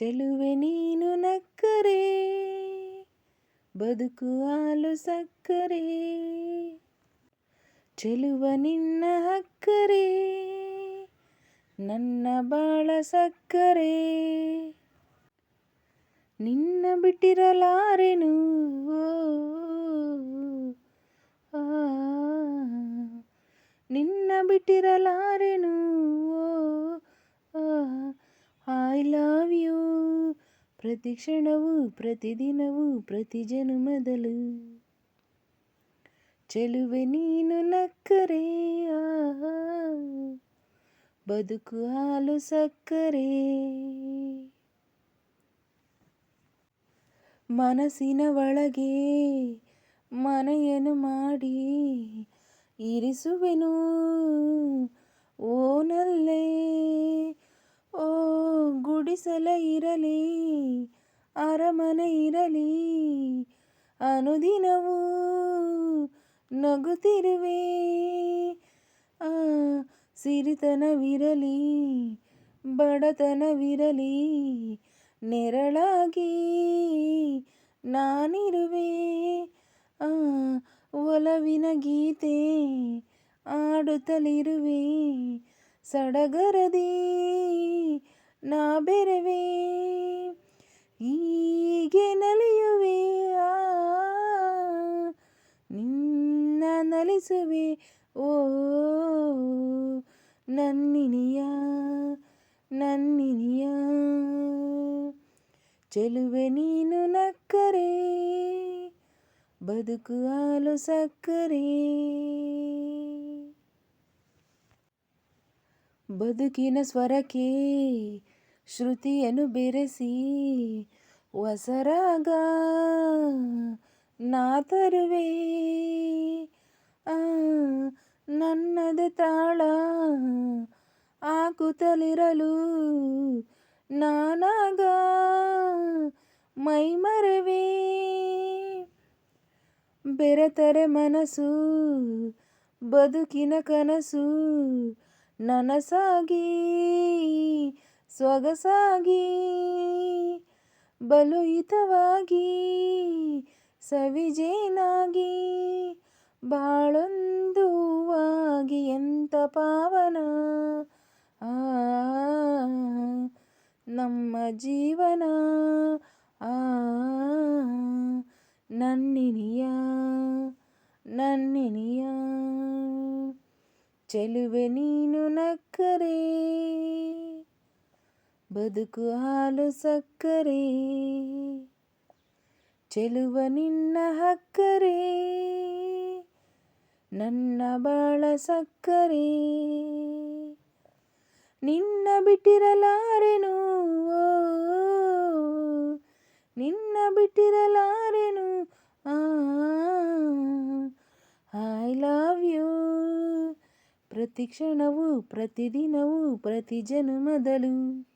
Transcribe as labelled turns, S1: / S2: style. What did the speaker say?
S1: ಚೆಲುವೆ ನೀನು ನಕ್ಕರೆ ಬದುಕು ಹಾಲು ಸಕ್ಕರೆ. ಚೆಲುವ ನಿನ್ನ ಹಕ್ಕರೆ ನನ್ನ ಬಾಳ ಸಕ್ಕರೆ. ನಿನ್ನ ಬಿಟ್ಟಿರಲಾರೆನು ಓ, ಆ, ನಿನ್ನ ಬಿಟ್ಟಿರಲಾರೆನು ಐ ಲವ್ ಯು ಪ್ರತಿ ಕ್ಷಣವೂ ಪ್ರತಿದಿನವೂ ಪ್ರತಿ ಜನುಮದಲು ಚೆಲುವೆ ನೀನು ನಕ್ಕರೆ ಬದುಕು ಹಾಲು ಸಕ್ಕರೆ. ಮನಸ್ಸಿನ ಒಳಗೆ ಮನೆಯನ್ನು ಮಾಡಿ ಇರಿಸುವೆನು. ಓನಲ್ಲೇ ಓ ಗುಡಿಸಲ ಇರಲಿ ಅರಮನೆ ಇರಲಿ. ಅನುದಿನವೂ ನಗುತ್ತಿರುವೆ. ಆ, ಸಿರಿತನವಿರಲಿ, ಬಡತನವಿರಲಿ, ನೆರಳಾಗಿ ನಾನಿರುವೆ. ಆ, ಒಲವಿನ ಗೀತೆ ಆಡುತ್ತಲಿರುವೆ ಸಡಗರದಿ ನಾ ಬೆರವೆ. ಹೀಗೆ ನಲಿಯುವೆ, ಆ, ನಿನ್ನ ನಲಿಸುವೆ, ಓ, ನನ್ನಿನಿಯ ನನ್ನಿನಿಯ. ಚೆಲುವೆ ನೀನು ನಕ್ಕರೆ, ಬದುಕು ಹಾಲು ಸಕ್ಕರೆ. ಬದುಕಿನ ಸ್ವರಕ್ಕೆ ಶ್ರುತಿಯನ್ನು ಬೆರೆಸಿ ಹೊಸರಾಗ ನಾ ತರುವೆ ನನ್ನದೇ ತಾಳ ಆಕುತ್ತಲಿರಲು ನಾನಾಗ ಮೈಮರೆವೆ. ಬೆರೆತರೆ ಮನಸ್ಸು, ಬದುಕಿನ ಕನಸು ನನಸಾಗಿ ಸೊಗಸಾಗಿ ಬಲುಯಿತವಾಗಿ, ಸವಿಜೇನಾಗಿ, ಬಾಳೊಂದುವಾಗಿ ಎಂತ ಪಾವನ? ಆ, ನಮ್ಮ ಜೀವನ, ಆ, ನನ್ನಿನಿಯ ನನ್ನಿನಿಯ. ಚೆಲುವೆ ನೀನು ನಕ್ಕರೆ. ಬದುಕು ಹಾಲು ಸಕ್ಕರೆ. ಚೆಲುವ ನಿನ್ನ ಹಕ್ಕರೆ. ನನ್ನ ಬಾಳ ಸಕ್ಕರೆ. ನಿನ್ನ ಬಿಟ್ಟಿರಲಾರೆನು? ನಿನ್ನ ಬಿಟ್ಟಿರಲಾರೆನು? ಐ ಲವ್ ಯು ಪ್ರತಿ ಕ್ಷಣವೂ, ಪ್ರತಿದಿನವೂ, ಪ್ರತಿ ಜನುಮದಲು